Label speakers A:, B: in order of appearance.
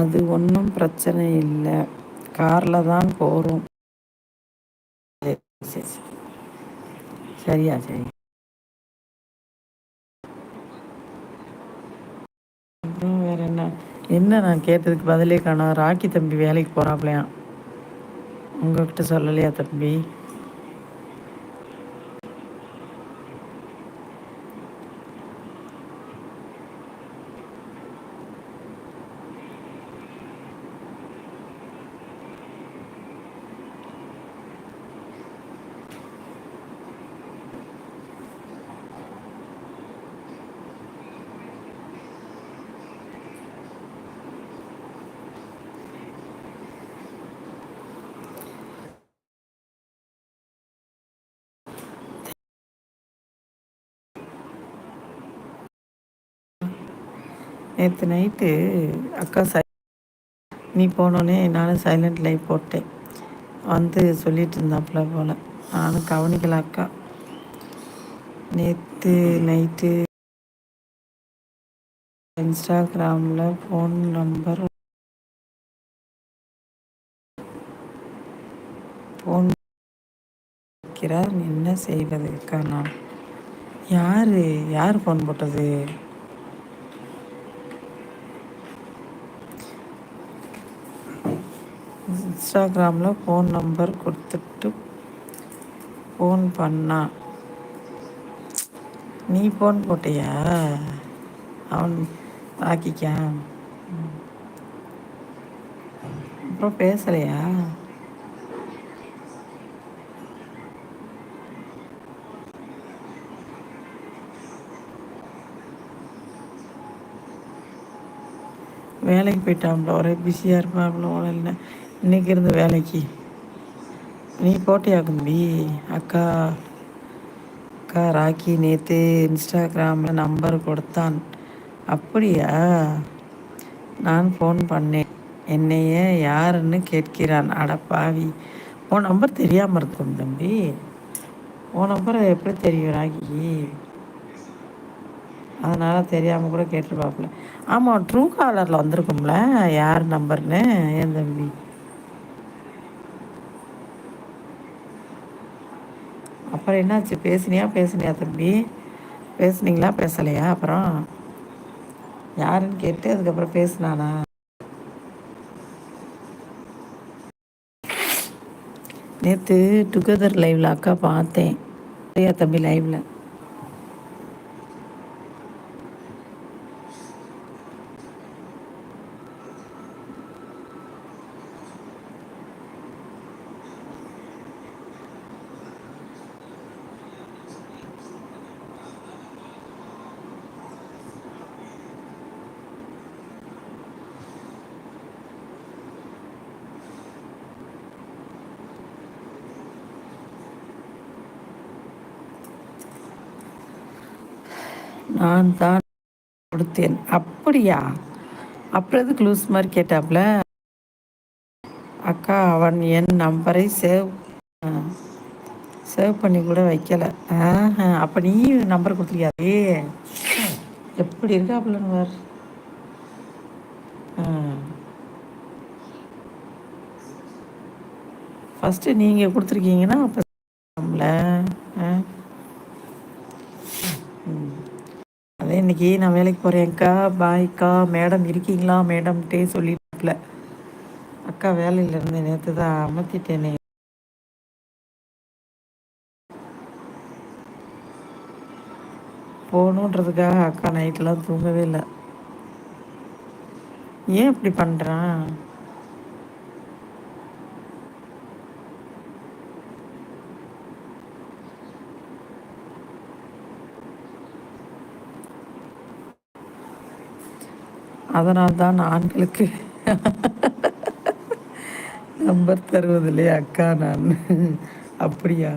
A: அது ஒன்றும் பிரச்சனை இல்லை. காரில் தான் போகிறோம் சரி சரியா சரி. அப்புறம் என்ன? என்ன நான் கேட்டதுக்கு பதிலே காணோம். ராக்கி தம்பி வேலைக்கு போகிறாப்லையாம் உங்ககிட்ட சொல்லலையா தம்பி? நேற்று நைட்டு அக்கா சை நீ போனோடனே என்னால் சைலண்ட் லைவ் போட்டேன். வந்து சொல்லிட்டு இருந்தாப்புல போல். நானும் கவனிக்கல அக்கா. நேற்று நைட்டு இன்ஸ்டாகிராமில் ஃபோன் நம்பர் ஃபோன் வைக்கிறார். என்ன செய்வது அக்கா நான்? யார்? யார் ஃபோன் போட்டது? இன்ஸ்டாகிராமில் ஃபோன் நம்பர் கொடுத்துட்டு ஃபோன் பண்ணா. நீ ஃபோன் போட்டியா? அவன் ஆக்கிக்கா அப்புறம் பேசலையா? வேலைக்கு போயிட்டாப்ல ஒரே பிஸியாக இருப்பாப்ல இல்லை இன்றைக்கி இருந்த வேலைக்கு. நீ போட்டியா தம்பி. அக்கா அக்கா ராக்கி நேற்று இன்ஸ்டாகிராமில் நம்பர் கொடுத்தான். அப்படியா? நான் ஃபோன் பண்ணேன். என்னைய யாருன்னு கேட்கிறான். அடப்பாவி உன் நம்பர் தெரியாமல் இருக்கும் தம்பி. உன் நம்பரை எப்படி தெரியும் ராக்கி? அதனால் தெரியாமல் கூட கேட்டுருப்பாப்புல. ஆமாம் ட்ரூ காலரில் வந்திருக்கும்ல. யார் நம்பர்னு என் தம்பி? அப்புறம் என்னாச்சு? பேசுனியா? பேசுனியா தம்பி? பேசுனீங்களா? பேசலையா? அப்புறம் யாருன்னு கேட்டு அதுக்கப்புறம் பேசுனானா? நேற்று டுகெதர் லைவில் அக்கா பார்த்தேன். தம்பி லைவில் நான் தான் கொடுத்தேன். அப்படியா? அப்புறம் எதுக்கு லூஸ் மாதிரி கேட்டாப்புல? அக்கா அவன் என் நம்பரை சேவ் சேவ் பண்ணி கூட வைக்கல. அப்போ நீ நம்பர் கொடுத்துருக்கியாதே எப்படி இருக்காப்புலன்னு வேறு ஃபஸ்ட்டு நீங்கள் கொடுத்துருக்கீங்கன்னா அப்போ அதே இன்னைக்கு நான் வேலைக்கு போகிறேன்க்கா பாய்க்கா மேடம் இருக்கீங்களா? மேடம்கிட்டே சொல்லிட்டுல அக்கா வேலையில் இருந்து நேற்று தான் அமர்த்திட்டேனே. போகணுன்றதுக்காக அக்கா நைட்டெலாம் தூங்கவே இல்லை. ஏன் இப்படி பண்ணுறான் அதனால்தான் ஆண்களுக்கு நம்பர் தருவதில்லை அக்கா நான். அப்படியா?